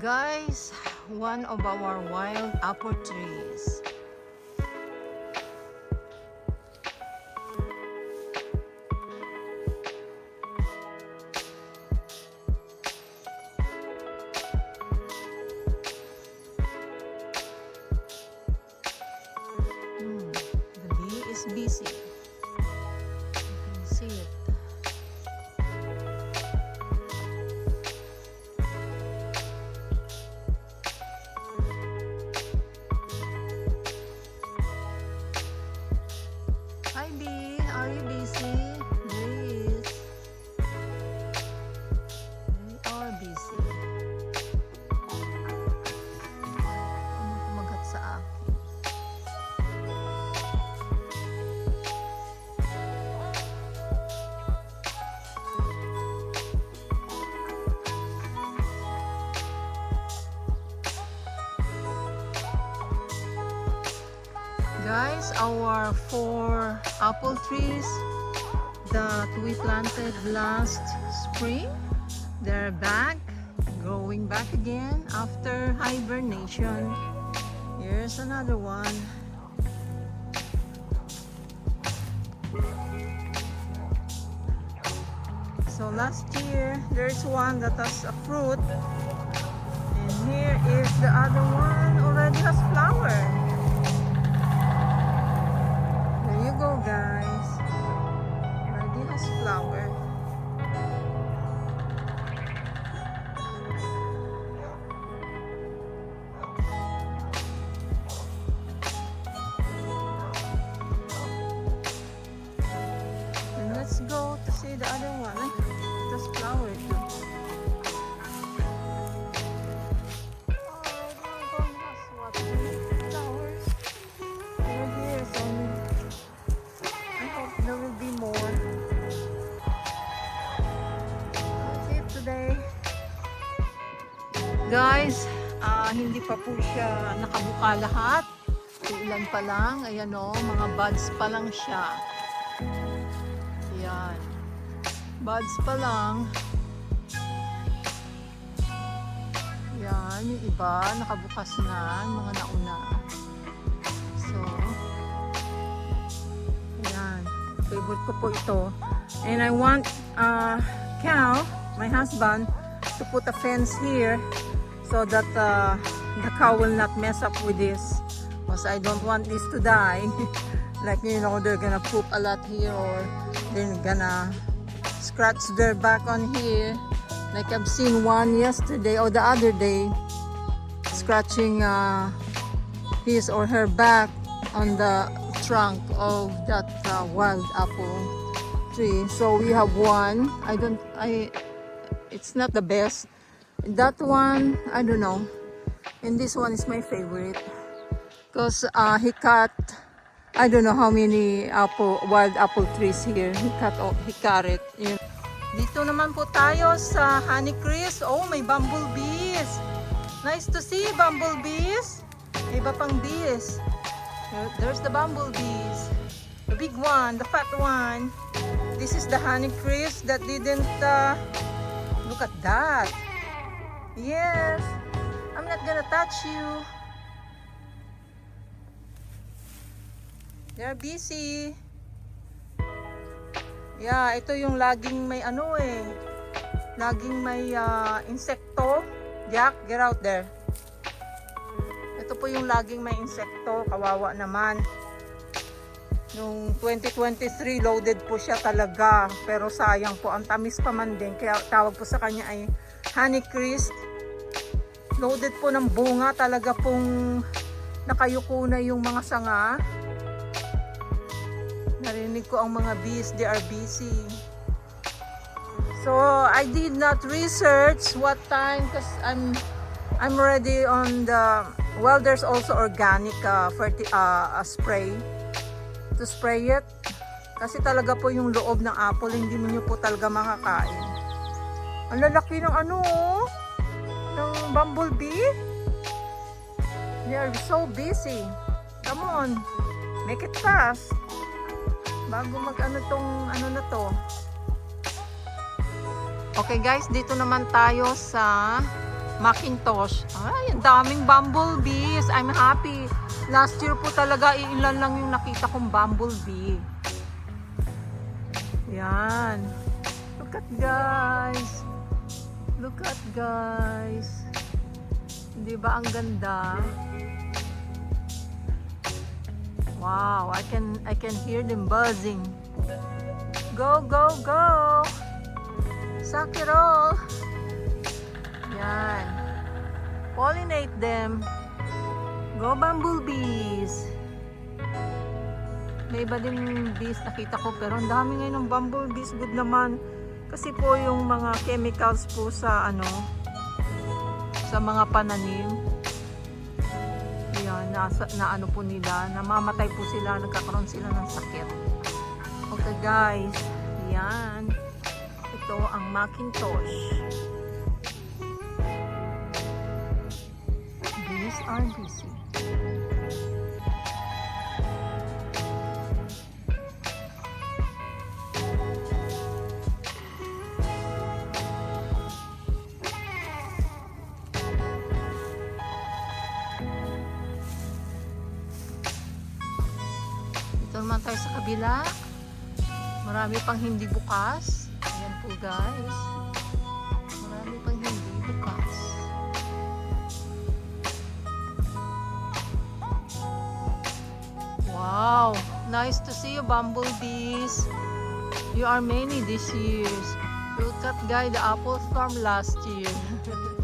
Guys, one of our wild apple trees. Hmm, the bee is busy. Our four apple trees that we planted last spring, they're back, growing back again after hibernation. Here's another one. So last year, there's one that has a fruit. And here is the other one already has flower. Guys, ah, hindi pa po siya nakabuka lahat. Ilan pa lang. Ayan o, mga buds pa lang siya. Ayan. Buds pa lang. Yan, yung iba nakabukas na, yung mga nauna. So, Ayan. Favorite ko po ito. And I want uh, Cal, my husband, to put a fence here so that uh, the cow will not mess up with this. Because I don't want this to die. like, you know, they're gonna poop a lot here or they're gonna scratch their back on here. Like I've seen one yesterday or the other day scratching uh, his or her back on the trunk of that uh, wild apple tree. So we have one. I don't. I. It's not the best. That one, I don't know. And this one is my favorite because uh, he cut. I don't know how many apple wild apple trees here. He cut. Oh, he cut it. Yun. Dito naman po tayo sa Honeycrisp. Oh, may bumblebees. Nice to see bumblebees. May iba pang bees. There- There's the bumblebees. The big one, the fat one. This is the honeycrisp that didn't, uh, look at that. Yes, I'm not gonna touch you. They're busy. Yeah, ito yung laging may ano eh. Laging may uh, insekto. Jack, get out there. Ito po yung laging may insekto, kawawa naman. Nung 2023, loaded po siya talaga. Pero sayang po, ang tamis pa man din. Kaya tawag po sa kanya ay Honeycrisp. Loaded po ng bunga, talaga pong nakayuko na yung mga sanga. Narinig ko ang mga bees, they are busy. So, I did not research what time because I'm I'm already on the well there's also organic uh, ferti, uh, uh, spray. To spray it. Kasi talaga po yung loob ng apple hindi nyo po talaga makakain. Ang lalaki ng ano oh, ng bumblebee they are so busy come on make it fast bago mag ano tong ano na to Okay guys, dito naman tayo sa Macintosh. Ay, ang daming bumblebees. I'm happy. Last year po talaga, ilan lang yung nakita kong bumblebee. Yan. Look at guys. Look at guys. Di ba ang ganda? Wow, I can I can hear them buzzing. Go, go, go! Suck it all! Yan. Pollinate them. Go bumblebees! May iba din bees nakita ko pero ang dami ngayon ng bumblebees. Good naman. Kasi po yung mga chemicals po sa ano sa mga pananim. Yan, nasa, na ano po nila, namamatay po sila, nagkakaroon sila ng sakit. Okay guys, yan. Ito ang Macintosh. These are busy. Naman tayo sa kabila. Marami pang hindi bukas. Ayan po guys. Marami pang hindi bukas. Wow! Nice to see you, bumblebees. You are many this year. Look at guy, the apple storm last year.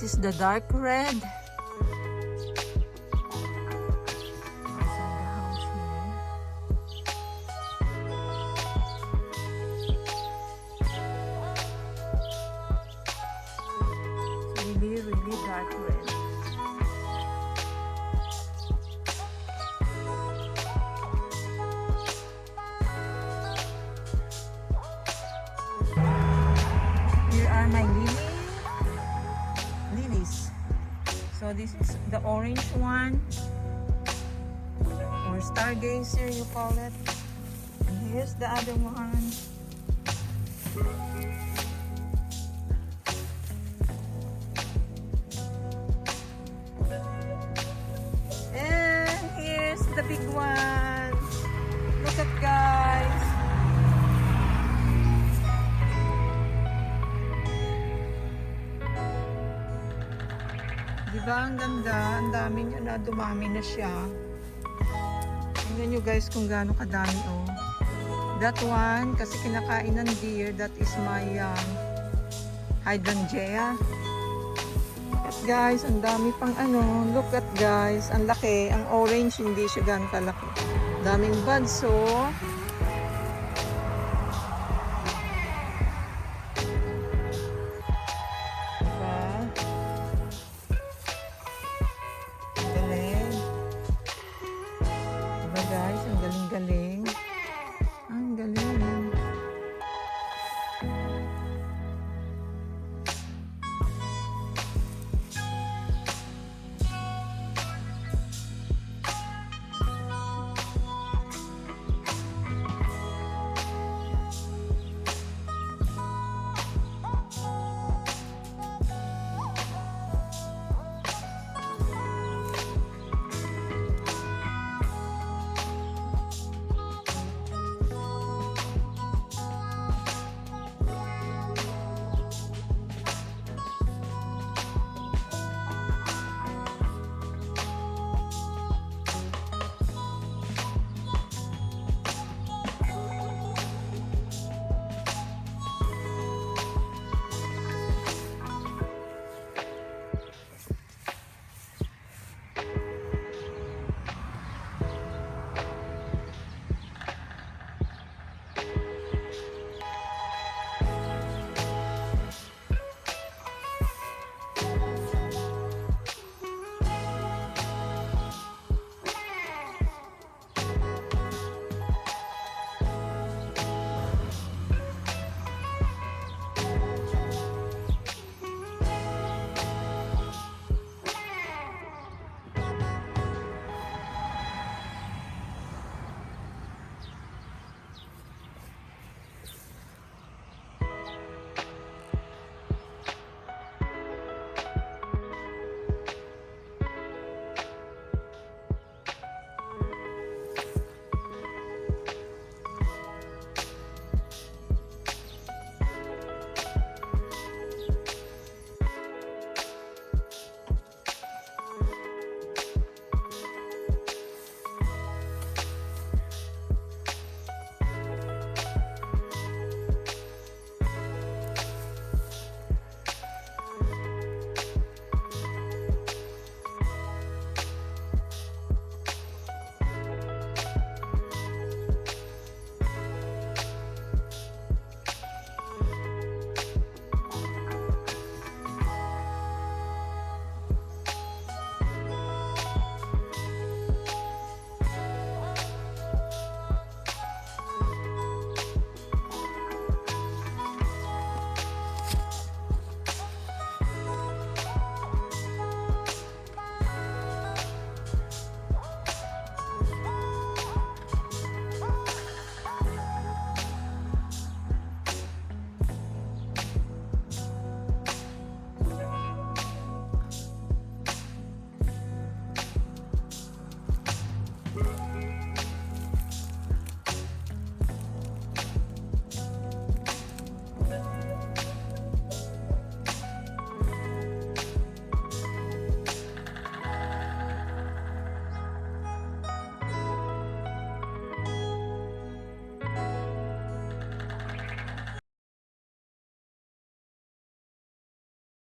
This is the dark red. This is the orange one or stargazer you call it. And here's the other one. And here's the big one. Di ba ang ganda? Ang dami niya na, dumami na siya. Tingnan nyo guys kung gaano kadami oh. That one, kasi kinakain ng deer, that is my um, hydrangea. At guys, ang dami pang ano. Look at guys, ang laki. Ang orange, hindi siya gaano kalaki. Daming buds oh. guys. Ang galing-galing.